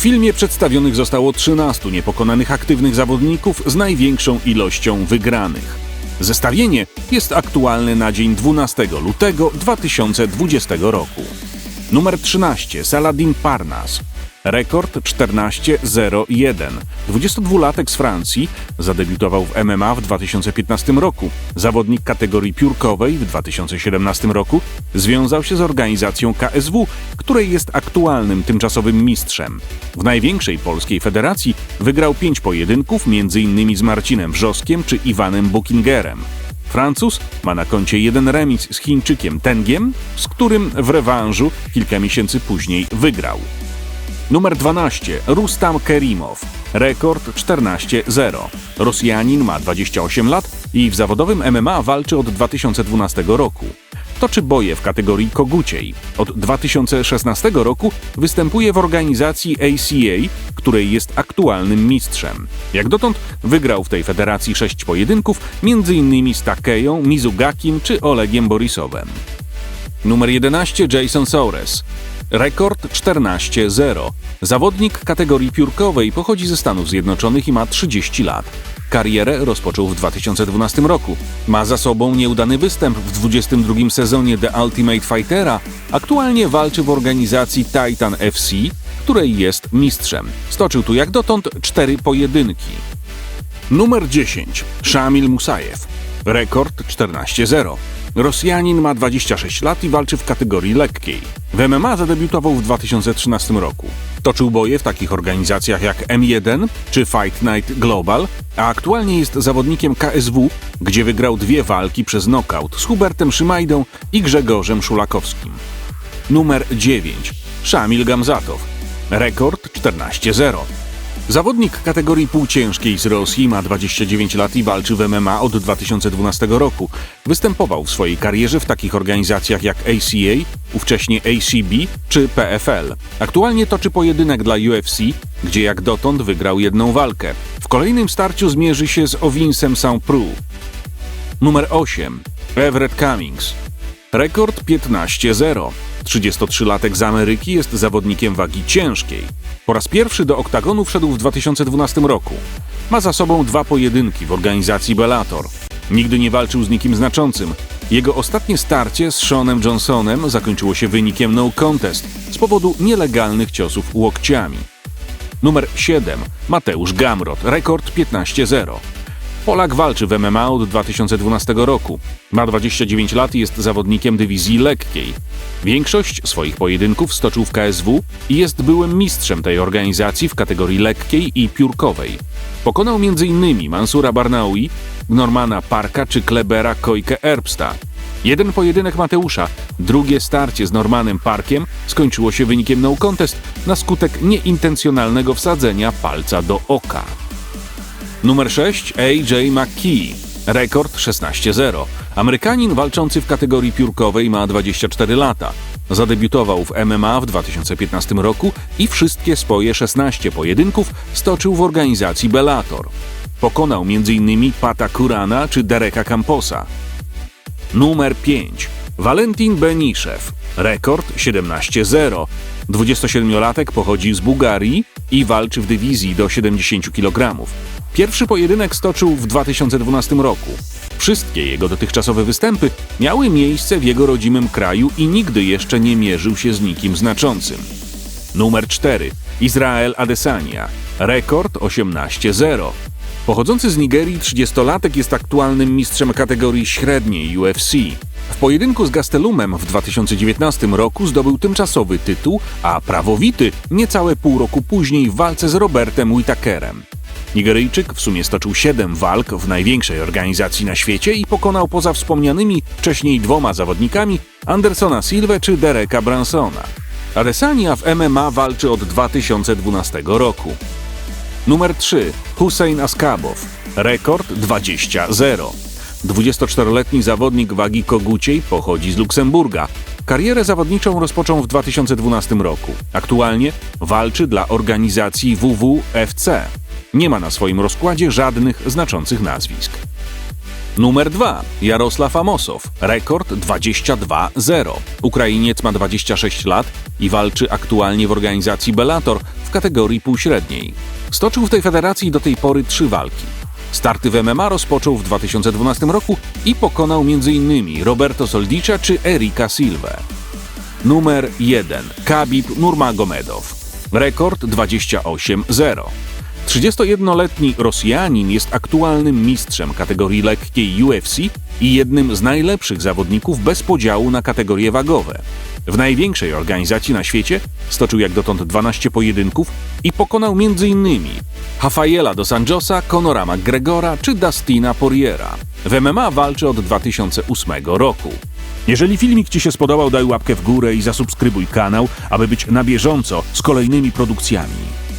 filmie przedstawionych zostało 13 niepokonanych aktywnych zawodników z największą ilością wygranych. Zestawienie jest aktualne na dzień 12 lutego 2020 roku. Numer 13 Saladin Parnas. Rekord 14.01. 22-latek z Francji zadebiutował w MMA w 2015 roku. Zawodnik kategorii piórkowej w 2017 roku związał się z organizacją KSW, której jest aktualnym tymczasowym mistrzem. W największej polskiej federacji wygrał pięć pojedynków, m.in. z Marcinem Wrzoskiem czy Iwanem Bukingerem. Francuz ma na koncie jeden remis z Chińczykiem Tengiem, z którym w rewanżu kilka miesięcy później wygrał. Numer 12. Rustam Kerimow. Rekord 14-0. Rosjanin ma 28 lat i w zawodowym MMA walczy od 2012 roku. Toczy boje w kategorii koguciej. Od 2016 roku występuje w organizacji ACA, której jest aktualnym mistrzem. Jak dotąd wygrał w tej federacji sześć pojedynków, m.in. z Takeją, Mizugakim czy Olegiem Borisowem. Numer 11 Jason Soares. Rekord 14-0. Zawodnik kategorii piórkowej pochodzi ze Stanów Zjednoczonych i ma 30 lat. Karierę rozpoczął w 2012 roku. Ma za sobą nieudany występ w 22 sezonie The Ultimate Fightera. Aktualnie walczy w organizacji Titan FC, której jest mistrzem. Stoczył tu jak dotąd cztery pojedynki. Numer 10. Szamil Musajew. Rekord 14-0. Rosjanin ma 26 lat i walczy w kategorii lekkiej. W MMA zadebiutował w 2013 roku. Toczył boje w takich organizacjach jak M1 czy Fight Night Global, a aktualnie jest zawodnikiem KSW, gdzie wygrał dwie walki przez knockout z Hubertem Szymajdą i Grzegorzem Szulakowskim. Numer 9. Szamil Gamzatow. Rekord 14-0. Zawodnik kategorii półciężkiej z Rosji ma 29 lat i walczy w MMA od 2012 roku. Występował w swojej karierze w takich organizacjach jak ACA, ówcześnie ACB czy PFL. Aktualnie toczy pojedynek dla UFC, gdzie jak dotąd wygrał jedną walkę. W kolejnym starciu zmierzy się z Owinsem Saint-Preux. Numer 8. Everett Cummings. Rekord 15-0. 33-latek z Ameryki jest zawodnikiem wagi ciężkiej. Po raz pierwszy do oktagonu wszedł w 2012 roku. Ma za sobą dwa pojedynki w organizacji Bellator. Nigdy nie walczył z nikim znaczącym. Jego ostatnie starcie z Seanem Johnsonem zakończyło się wynikiem no contest z powodu nielegalnych ciosów łokciami. Numer 7. Mateusz Gamrot. Rekord 15-0. Polak walczy w MMA od 2012 roku. Ma 29 lat i jest zawodnikiem dywizji lekkiej. Większość swoich pojedynków stoczył w KSW i jest byłym mistrzem tej organizacji w kategorii lekkiej i piórkowej. Pokonał m.in. Mansura Barnaoui, Normana Parka czy Klebera Kojke Erbsta. Jeden pojedynek Mateusza, drugie starcie z Normanem Parkiem skończyło się wynikiem no contest na skutek nieintencjonalnego wsadzenia palca do oka. Numer 6 AJ McKee. Rekord 16-0. Amerykanin walczący w kategorii piórkowej ma 24 lata. Zadebiutował w MMA w 2015 roku i wszystkie swoje 16 pojedynków stoczył w organizacji Bellator. Pokonał m.in. Pata Kurana czy Dereka Camposa. Numer 5. Valentin Beniszew. Rekord 17-0. 27-latek pochodzi z Bułgarii i walczy w dywizji do 70 kg. Pierwszy pojedynek stoczył w 2012 roku. Wszystkie jego dotychczasowe występy miały miejsce w jego rodzimym kraju i nigdy jeszcze nie mierzył się z nikim znaczącym. Numer 4. Izrael Adesanya. Rekord 18-0. Pochodzący z Nigerii 30-latek jest aktualnym mistrzem kategorii średniej UFC. W pojedynku z Gastelumem w 2019 roku zdobył tymczasowy tytuł, a prawowity niecałe pół roku później w walce z Robertem Whittakerem. Nigeryjczyk w sumie stoczył 7 walk w największej organizacji na świecie i pokonał poza wspomnianymi wcześniej dwoma zawodnikami Andersona Silva czy Dereka Bransona. Adesanya w MMA walczy od 2012 roku. Numer 3. Hussein Askabow. Rekord 20-0. 24-letni zawodnik wagi koguciej pochodzi z Luksemburga. Karierę zawodniczą rozpoczął w 2012 roku. Aktualnie walczy dla organizacji WWFC. Nie ma na swoim rozkładzie żadnych znaczących nazwisk. Numer 2. Jarosław Amosow. Rekord 22-0. Ukrainiec ma 26 lat i walczy aktualnie w organizacji Bellator w kategorii półśredniej. Stoczył w tej federacji do tej pory trzy walki. Starty w MMA rozpoczął w 2012 roku i pokonał m.in. Roberto Soldicza czy Erika Silva. Numer 1. Khabib Nurmagomedow. Rekord 28-0. 31-letni Rosjanin jest aktualnym mistrzem kategorii lekkiej UFC i jednym z najlepszych zawodników bez podziału na kategorie wagowe. W największej organizacji na świecie stoczył jak dotąd 12 pojedynków i pokonał m.in. Rafaela dos Anjosa, Conora McGregora czy Dustina Poiriera. W MMA walczy od 2008 roku. Jeżeli filmik Ci się spodobał, daj łapkę w górę i zasubskrybuj kanał, aby być na bieżąco z kolejnymi produkcjami.